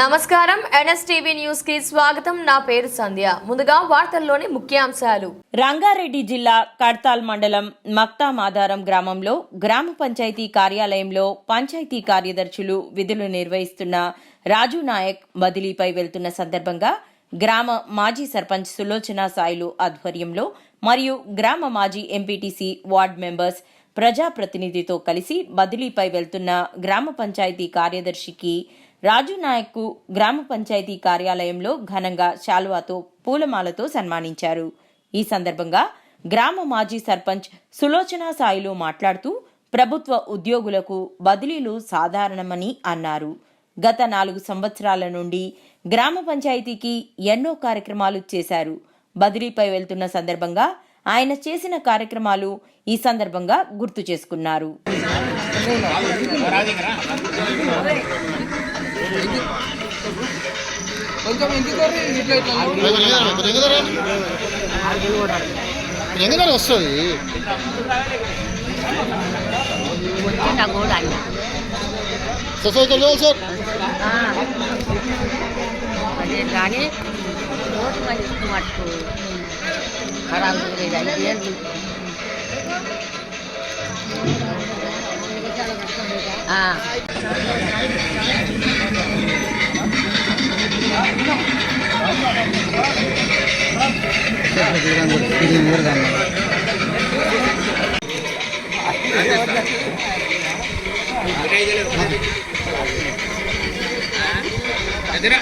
నమస్కారం. ఎన్ఎస్టీవీ న్యూస్కి స్వాగతం. నా పేరు సంధ్య. ముందుగా వార్తల్లోని ముఖ్యాంశాలు. రంగారెడ్డి జిల్లా కడ్తాల్ మండలం మక్తామాధారం గ్రామంలో గ్రామ పంచాయతీ కార్యాలయంలో పంచాయతీ కార్యదర్శులు విధులు నిర్వహిస్తున్న రాజు నాయక్ బదిలీపై వెళ్తున్న సందర్భంగా గ్రామ మాజీ సర్పంచ్ సులోచన సాయిలు ఆధ్వర్యంలో మరియు గ్రామ మాజీ ఎంపీటీసీ వార్డ్ మెంబర్స్ ప్రజాప్రతినిధితో కలిసి బదిలీపై వెళ్తున్న గ్రామ పంచాయతీ కార్యదర్శికి రాజు నాయక్కు గ్రామ పంచాయతీ కార్యాలయంలో ఘనంగా శాలువాతో పూలమాలతో సన్మానించారు. ఈ సందర్భంగా గ్రామ మాజీ సర్పంచ్ సులోచన సాయిలో మాట్లాడుతూ ప్రభుత్వ ఉద్యోగులకు బదిలీలు సాధారణమని అన్నారు. గత నాలుగు సంవత్సరాల నుండి గ్రామ పంచాయతీకి ఎన్నో కార్యక్రమాలు చేశారు. బదిలీపై వెళ్తున్న సందర్భంగా ఆయన చేసిన కార్యక్రమాలు ఈ సందర్భంగా గుర్తు చేసుకున్నారు. కొంచెం ఇంటికి ఇట్లా ఇట్లా ఎంగదారు వస్తుంది. కూడా అన్న సొసైటీలో సార్? అదే కానీ ఓటు మంచి మటుకు ఖరాబ్ లేదు. ఆ. ఇది మూడు దాన్ని ఎదురా